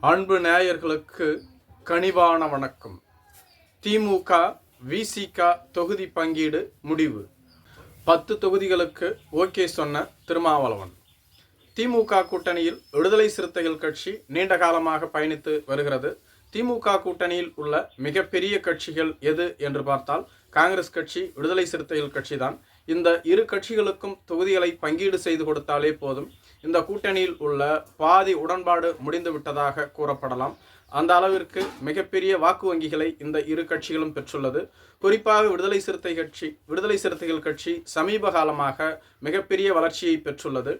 அன்பு நேயர்களுக்கு கனிவான வணக்கம். திமுக விசிக தொகுதி பங்கீடு முடிவு. பத்து தொகுதிகளுக்கு ஓகே சொன்ன திருமாவளவன். திமுக கூட்டணியில் விடுதலை சிறுத்தைகள் கட்சி நீண்ட காலமாக பயணித்து வருகிறது. திமுக கூட்டணியில் உள்ள மிகப்பெரிய கட்சிகள் எது என்று பார்த்தால் காங்கிரஸ் கட்சி விடுதலை சிறுத்தைகள் கட்சிதான். இந்த இரு கட்சிகளுக்கும் தொகுதிகளை பங்கீடு செய்து கொடுத்தாலே போதும். இந்த கூட்டணியில் உள்ள பாதி உடன்பாடு முடிந்து விட்டதாக கூறப்படலாம். அந்த அளவிற்கு மிகப்பெரிய வாக்கு வங்கிகளை இந்த இரு கட்சிகளும் பெற்றுள்ளது. குறிப்பாக விடுதலை சிறுத்தை கட்சி விடுதலை சிறுத்தைகள் கட்சி சமீப காலமாக மிகப்பெரிய வளர்ச்சியை பெற்றுள்ளது.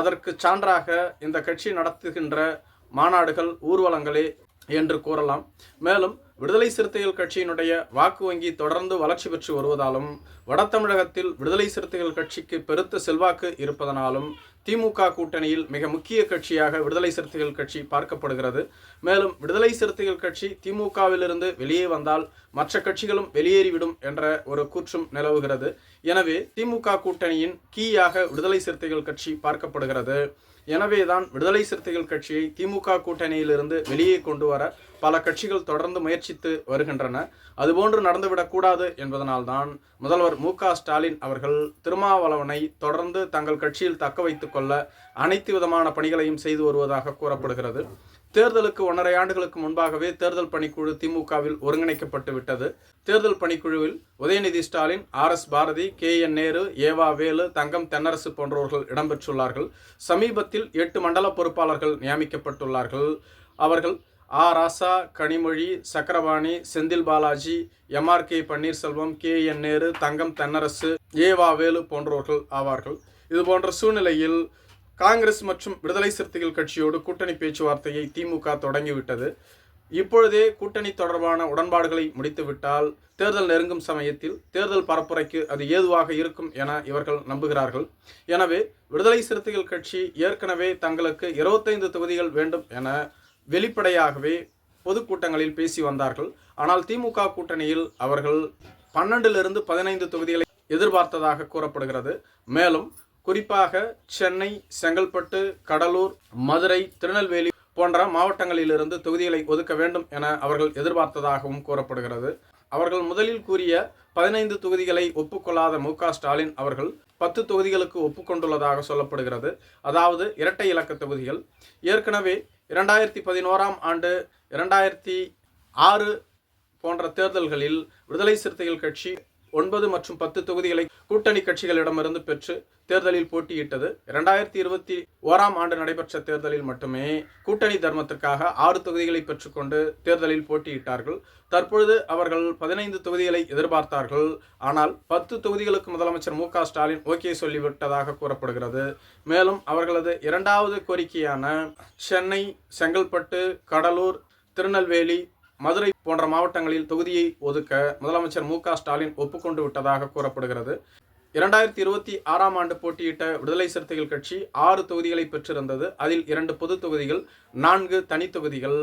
அதற்கு சான்றாக இந்த கட்சி நடத்துகின்ற மாநாடுகள் ஊர்வலங்களே என்று கூறலாம். மேலும் விடுதலை சிறுத்தைகள் கட்சியினுடைய வாக்கு வங்கி தொடர்ந்து வளர்ச்சி பெற்று வருவதாலும் வட தமிழகத்தில் விடுதலை சிறுத்தைகள் கட்சிக்கு பெருத்த செல்வாக்கு இருப்பதனாலும் திமுக கூட்டணியில் மிக முக்கிய கட்சியாக விடுதலை சிறுத்தைகள் கட்சி பார்க்கப்படுகிறது. மேலும் விடுதலை சிறுத்தைகள் கட்சி திமுகவிலிருந்து வெளியே வந்தால் மற்ற கட்சிகளும் வெளியேறிவிடும் என்ற ஒரு கூற்றும் நிலவுகிறது. எனவே திமுக கூட்டணியின் கீயாக விடுதலை சிறுத்தைகள் கட்சி பார்க்கப்படுகிறது. எனவேதான் விடுதலை சிறுத்தைகள் கட்சியை திமுக கூட்டணியிலிருந்து வெளியே கொண்டு வர பல கட்சிகள் தொடர்ந்து முயற்சித்து வருகின்றன. அதுபோன்று நடந்துவிடக்கூடாது என்பதனால்தான் முதல்வர் மு க ஸ்டாலின் அவர்கள் திருமாவளவனை தொடர்ந்து தங்கள் கட்சியில் தக்க வைத்துக் கொள்ள அனைத்து விதமான பணிகளையும் செய்து வருவதாக கூறப்படுகிறது. தேர்தலுக்கு ஒன்றரை ஆண்டுகளுக்கு முன்பாகவே தேர்தல் பணிக்குழு திமுகவில் ஒருங்கிணைக்கப்பட்டு விட்டது. தேர்தல் பணிக்குழுவில் Udhayanidhi Stalin R S Bharathi K N Nehru ஏவா வேலு தங்கம் தென்னரசு போன்றவர்கள் இடம்பெற்றுள்ளார்கள். சமீபத்தில் எட்டு மண்டல பொறுப்பாளர்கள் நியமிக்கப்பட்டுள்ளார்கள். அவர்கள் ஆ. ராசா Kanimozhi Chakravani Senthil Balaji M R K. Panneerselvam K. N Nehru Thangam Thennarasu ஏவா வேலு போன்றவர்கள் ஆவார்கள். இது போன்ற சூழ்நிலையில் காங்கிரஸ் மற்றும் விடுதலை சிறுத்தைகள் கட்சியோடு கூட்டணி பேச்சுவார்த்தையை திமுக தொடங்கிவிட்டது. இப்பொழுதே கூட்டணி தொடர்பான உடன்பாடுகளை முடித்துவிட்டால் தேர்தல் நெருங்கும் சமயத்தில் தேர்தல் பரப்புரைக்கு அது ஏதுவாக இருக்கும் என இவர்கள் நம்புகிறார்கள். எனவே விடுதலை சிறுத்தைகள் கட்சி ஏற்கனவே தங்களுக்கு இருபத்தைந்து தொகுதிகள் வேண்டும் என வெளிப்படையாகவே பொதுக்கூட்டங்களில் பேசி வந்தார்கள். ஆனால் திமுக கூட்டணியில் அவர்கள் பன்னெண்டிலிருந்து பதினைந்து தொகுதிகளை எதிர்பார்த்ததாக கூறப்படுகிறது. மேலும் குறிப்பாக சென்னை செங்கல்பட்டு கடலூர் மதுரை திருநெல்வேலி போன்ற மாவட்டங்களிலிருந்து தொகுதிகளை ஒதுக்க வேண்டும் என அவர்கள் எதிர்பார்த்ததாகவும் கூறப்படுகிறது. அவர்கள் முதலில் கூறிய பதினைந்து தொகுதிகளை ஒப்புக்கொள்ளாத மு. ஸ்டாலின் அவர்கள் பத்து தொகுதிகளுக்கு ஒப்புக்கொண்டுள்ளதாக சொல்லப்படுகிறது. அதாவது இரட்டை இலக்க தொகுதிகள். ஏற்கனவே இரண்டாயிரத்தி பதினோராம் ஆண்டு இரண்டாயிரத்தி ஆறு போன்ற தேர்தல்களில் விடுதலை சிறுத்தைகள் கட்சி ஒன்பது மற்றும் பத்து தொகுதிகளை கூட்டணி கட்சிகளிடமிருந்து பெற்று தேர்தலில் போட்டியிட்டது. இரண்டாயிரத்தி இருபத்தி ஓராம் ஆண்டு நடைபெற்ற தேர்தலில் மட்டுமே கூட்டணி தர்மத்திற்காக ஆறு தொகுதிகளை பெற்றுக்கொண்டு தேர்தலில் போட்டியிட்டார்கள். தற்பொழுது அவர்கள் பதினைந்து தொகுதிகளை எதிர்பார்த்தார்கள். ஆனால் பத்து தொகுதிகளுக்கு முதலமைச்சர் மு ஸ்டாலின் ஓகே சொல்லிவிட்டதாக கூறப்படுகிறது. மேலும் அவர்களது இரண்டாவது கோரிக்கையான சென்னை செங்கல்பட்டு கடலூர் திருநெல்வேலி மதுரை போன்ற மாவட்டங்களில் தொகுதியை ஒதுக்க முதலமைச்சர் மு ஸ்டாலின் ஒப்புக்கொண்டு விட்டதாக கூறப்படுகிறது. இரண்டாயிரத்தி இருபத்தி ஆறாம் ஆண்டு போட்டியிட்ட விடுதலை சிறுத்தைகள் கட்சி ஆறு தொகுதிகளை பெற்றிருந்தது. அதில் இரண்டு பொது தொகுதிகள் நான்கு தனித்தொகுதிகள்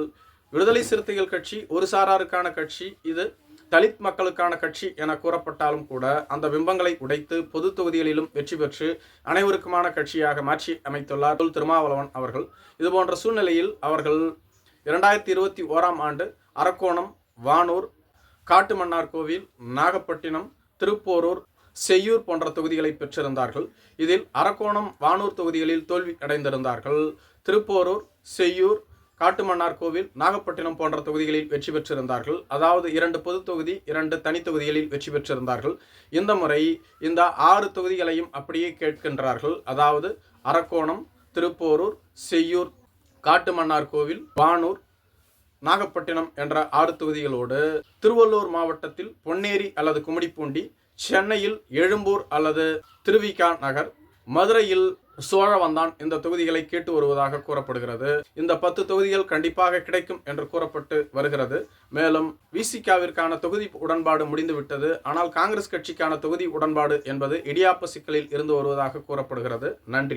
விடுதலை சிறுத்தைகள் கட்சி ஒரு சாராருக்கான கட்சி இது தலித் மக்களுக்கான கட்சி என கூறப்பட்டாலும் கூட அந்த பிம்பங்களை உடைத்து பொது தொகுதிகளிலும் வெற்றி பெற்று அனைவருக்குமான கட்சியாக மாற்றி அமைத்துள்ளார். திருமாவளவன் அவர்கள். இதுபோன்ற சூழ்நிலையில் அவர்கள் இரண்டாயிரத்தி இருபத்தி ஓராம் ஆண்டு அரக்கோணம் வானூர் காட்டுமன்னார் கோவில் நாகப்பட்டினம் திருப்போரூர் செய்யூர் போன்ற தொகுதிகளை பெற்றிருந்தார்கள். இதில் அரக்கோணம் வானூர் தொகுதிகளில் தோல்வி அடைந்திருந்தார்கள். திருப்போரூர் செய்யூர் காட்டுமன்னார் கோவில் நாகப்பட்டினம் போன்ற தொகுதிகளில் வெற்றி பெற்றிருந்தார்கள். அதாவது இரண்டு பொது தொகுதி இரண்டு தனி தொகுதிகளில் வெற்றி பெற்றிருந்தார்கள். இந்த முறை இந்த ஆறு தொகுதிகளையும் அப்படியே கேட்கின்றார்கள். அதாவது அரக்கோணம் திருப்போரூர் செய்யூர் காட்டுமன்னார் கோவில் பானூர் நாகப்பட்டினம் என்ற ஆறு தொகுதிகளோடு திருவள்ளூர் மாவட்டத்தில் பொன்னேரி அல்லது கும்மிடிப்பூண்டி சென்னையில் எழும்பூர் அல்லது திருவிகா நகர் மதுரையில் சோழவந்தான் இந்த தொகுதிகளை கேட்டு வருவதாக கூறப்படுகிறது. இந்த பத்து தொகுதிகள் கண்டிப்பாக கிடைக்கும் என்று கூறப்பட்டு வருகிறது. மேலும் விசிகாவிற்கான தொகுதி உடன்பாடு முடிந்துவிட்டது. ஆனால் காங்கிரஸ் கட்சிக்கான தொகுதி உடன்பாடு என்பது இடியாப்ப சிக்கலில் இருந்து வருவதாக கூறப்படுகிறது. நன்றி.